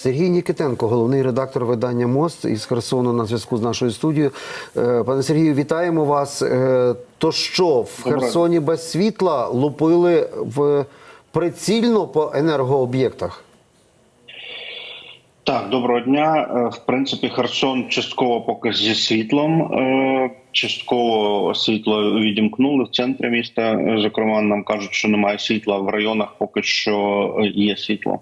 Сергій Нікітенко, головний редактор видання Мост із Херсону на зв'язку з нашою студією. Е, Пане Сергію, вітаємо вас. Е, То що в. Херсоні без світла лупили в прицільно по енергооб'єктах? Так, доброго дня. Е, В принципі, Херсон частково поки зі світлом. Частково світло відімкнули в центрі міста. Зокрема, нам кажуть, що немає світла в районах, поки що є світло.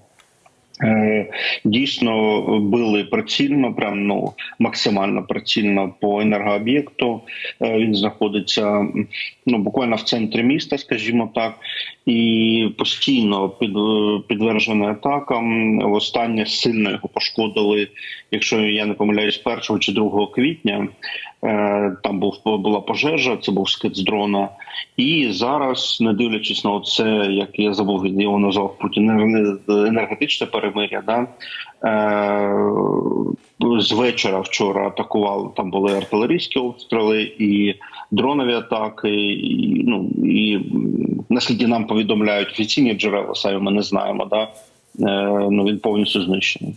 Е, Дійсно били прицільно, прям ну максимально прицільно по енергооб'єкту. Е, Він знаходиться ну буквально в центрі міста, скажімо так, і постійно під, е, підтверджений атакам. Востаннє сильно його пошкодили, якщо я не помиляюсь, 1 чи 2 квітня. Е, Там був була пожежа, це був скид з дрона. І зараз, не дивлячись на це, як я забув, його назвав Путін енергетичне перемир'я, да? е, з вечора вчора атакували. Там були артилерійські обстріли і дронові атаки. І, ну і наскільки нам повідомляють офіційні джерела, самі ми не знаємо, да? е, ну він повністю знищений.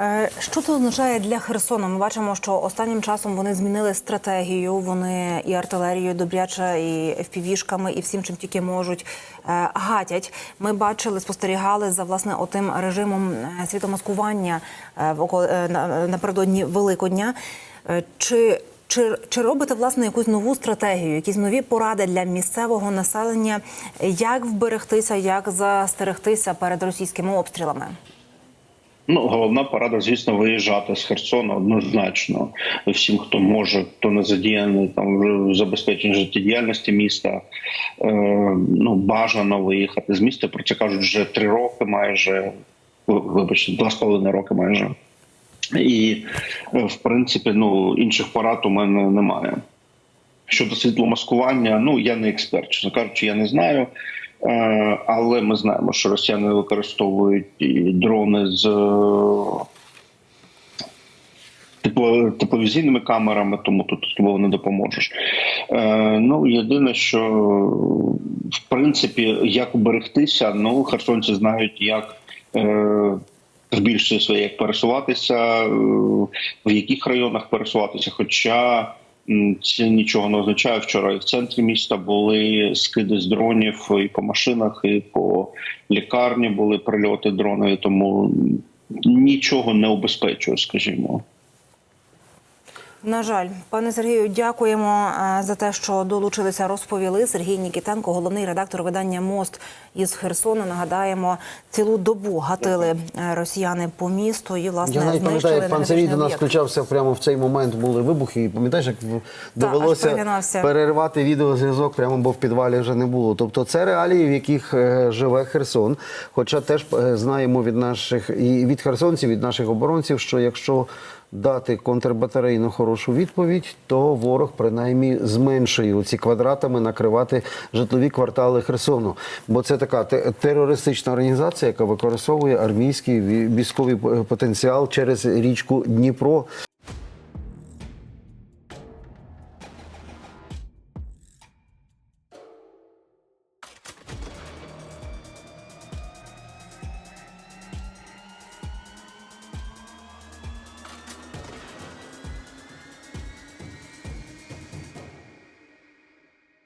Е, Що це означає для Херсона? Ми бачимо, що останнім часом вони змінили стратегію. Вони і артилерією добряче, і FPV-шками, і всім, чим тільки можуть е, гатять. Ми бачили, спостерігали за власне отим режимом е, світомаскування напередодні Великодня. Чи чи, чи робите власне якусь нову стратегію, якісь нові поради для місцевого населення, як вберегтися, як застерегтися перед російськими обстрілами? Ну, головна порада, звісно, виїжджати з Херсона однозначно. Всім, хто може, хто не задіяний там в забезпеченні життєдіяльності міста. Е, ну, бажано виїхати з міста. Про це кажуть вже три роки, майже вибачте, два з половиною роки майже. І е, в принципі, ну інших порад у мене немає. Щодо світломаскування, ну я не експерт, чесно кажучи, я не знаю. Е, Але ми знаємо, що росіяни використовують дрони з е, тепловізійними камерами, тому тут особливо не допоможеш. Е, Ну єдине, що в принципі, як уберегтися, ну херсонці знають, як. В більшості своє як пересуватися, в яких районах пересуватися. Хоча це нічого не означає. Вчора і в центрі міста були скиди з дронів і по машинах, і по лікарні були прильоти дронові, тому нічого не убезпечує, скажімо. На жаль, пане Сергію, дякуємо е, за те, що долучилися, розповіли. Сергій Нікітенко, головний редактор видання Мост із Херсона. Нагадаємо, цілу добу гатили е, росіяни по місту і власне Я навіть пам'ятаю, як пан Сергій до нас включався прямо в цей момент. Були вибухи. І пам'ятаєш, як довелося перервати відеозв'язок, прямо бо в підвалі вже не було. Тобто це реалії, в яких е, живе Херсон. Хоча теж знаємо від наших і від херсонців, від наших оборонців, що якщо дати контрбатарейну хорошу відповідь, то ворог принаймні зменшує ці квадратами накривати житлові квартали Херсону. Бо це така терористична організація, яка використовує армійський військовий потенціал через річку Дніпро.